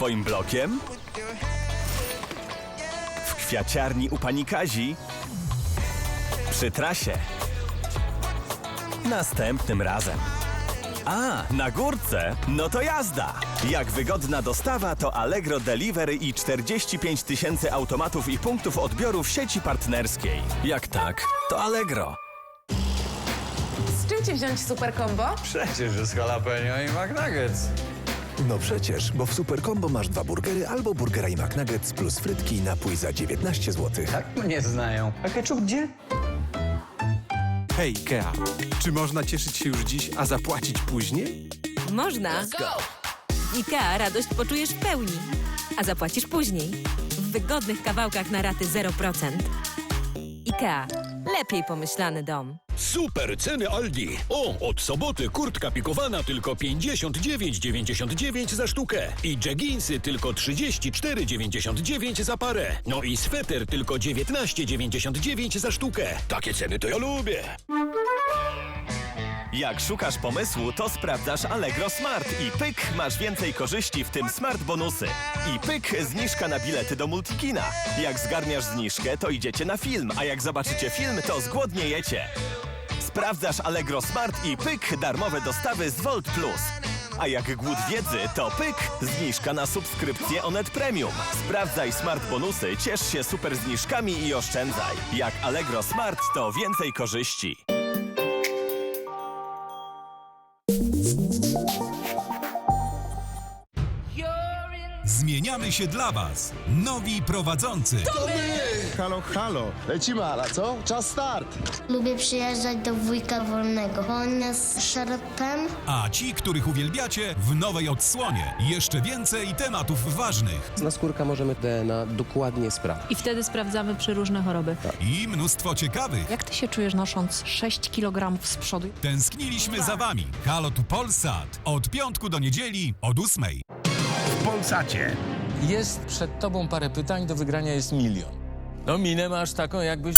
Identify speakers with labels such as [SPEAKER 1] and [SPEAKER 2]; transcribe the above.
[SPEAKER 1] Twoim blokiem? W kwiaciarni u pani Kazi? Przy trasie? Następnym razem. A, na górce? No to jazda! Jak wygodna dostawa, to Allegro Delivery i 45 tysięcy automatów i punktów odbioru w sieci partnerskiej. Jak tak, to Allegro.
[SPEAKER 2] Z czym ci wziąć super combo?
[SPEAKER 3] Przecież jest jalapeno i McNuggets.
[SPEAKER 4] No przecież, bo w Super Combo masz dwa burgery albo burgera i McNuggets plus frytki i napój za 19 zł.
[SPEAKER 3] Tak mnie znają. A ketchup gdzie?
[SPEAKER 5] Hej, Ikea, czy można cieszyć się już dziś, a zapłacić później?
[SPEAKER 6] Można. IKEA radość poczujesz w pełni, a zapłacisz później. W wygodnych kawałkach na raty 0%. IKEA. Lepiej pomyślany dom.
[SPEAKER 7] Super ceny Aldi. O, od soboty kurtka pikowana tylko 59,99 za sztukę. I jeginsy tylko 34,99 za parę. No i sweter tylko 19,99 za sztukę. Takie ceny to ja lubię.
[SPEAKER 1] Jak szukasz pomysłu, to sprawdzasz Allegro Smart i pyk, masz więcej korzyści, w tym smart bonusy. I pyk, zniżka na bilety do Multikina. Jak zgarniasz zniżkę, to idziecie na film, a jak zobaczycie film, to zgłodniejecie. Sprawdzasz Allegro Smart i pyk, darmowe dostawy z Volt Plus. A jak głód wiedzy, to pyk, zniżka na subskrypcję Onet Premium. Sprawdzaj smart bonusy, ciesz się super zniżkami i oszczędzaj. Jak Allegro Smart, to więcej korzyści.
[SPEAKER 8] Zmieniamy się dla Was. Nowi prowadzący.
[SPEAKER 9] Halo, halo. Lecimy, Ala, co? Czas start.
[SPEAKER 10] Lubię przyjeżdżać do wujka wolnego. On jest szerpem.
[SPEAKER 8] A ci, których uwielbiacie, w nowej odsłonie. Jeszcze więcej tematów ważnych.
[SPEAKER 11] Na skórka możemy DNA dokładnie sprawdzić.
[SPEAKER 2] I wtedy sprawdzamy przeróżne choroby.
[SPEAKER 8] I mnóstwo ciekawych.
[SPEAKER 2] Jak ty się czujesz nosząc 6 kg z przodu?
[SPEAKER 8] Tęskniliśmy za Wami. Halo tu Polsat. Od piątku do niedzieli, od ósmej.
[SPEAKER 7] Polsacie.
[SPEAKER 3] Jest przed tobą parę pytań, do wygrania jest milion. No minę masz taką, jakbyś